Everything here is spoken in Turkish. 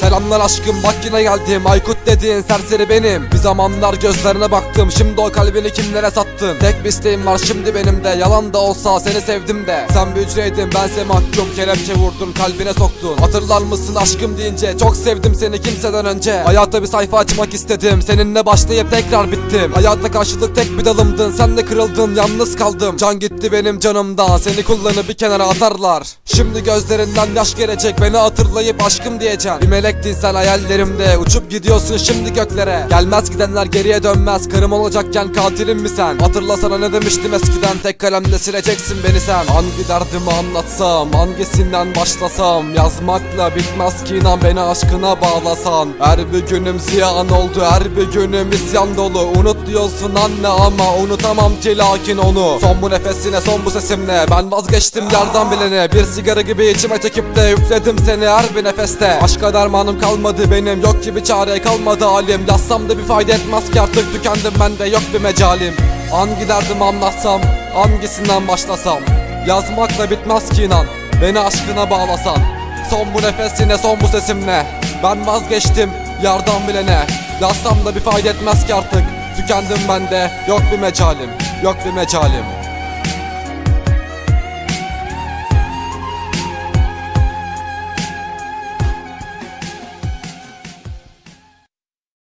Selamlar aşkım bak yine geldim. Aykut dediğin serseri benim. Bir zamanlar gözlerine baktım Şimdi o kalbini kimlere sattın? Tek bir isteğim var şimdi benim de. Yalan da olsa seni sevdim de. Sen bir hücreydin bense mahkum. Kelepçe vurdun kalbine soktun. Hatırlar mısın aşkım deyince Çok sevdim seni kimseden önce. Hayata bir sayfa açmak istedim Seninle başlayıp tekrar bittim. Hayata karşılık tek bir dalımdın Sen de kırıldın yalnız kaldım. Can gitti benim canımdan Seni kullanıp bir kenara atarlar. Şimdi gözlerinden yaş gelecek Beni hatırlayıp aşkım diyeceksin. Bir melektin sen hayallerimde Uçup gidiyorsun şimdi göklere. Gelmez gidenler geriye dönmez Karım olacakken katilim mi sen? Hatırlasana ne demiştim eskiden Tek kalemle sileceksin beni sen. Hangi derdimi anlatsam Hangisinden başlasam? Yazmakla bitmez ki inan Beni aşkına bağlasan. Her bir günüm ziyan oldu Her bir günüm isyan dolu. Unut diyorsun anne ama Unutamam ki lakin onu. Son bu nefesine son bu sesimle. Ben vazgeçtim yardan bilene. Bir sigara gibi içime çekip de Üfledim seni her bir nefeste. Aşka dermanım kalmadı benim Yok gibi çare kalmadı halim. Yazsam da bir fayda etmez ki artık tükendim ben de Yok bir mecalim. Hangi derdimi anlatsam Hangisinden başlasam? Yazmakla bitmez ki inan Beni aşkına bağlasan. Son bu nefesine son bu sesimle. Ben vazgeçtim yardan bilene. Yazsam da bir fayda etmez ki artık Tükendim ben de yok bir mecalim Yok bir mecalim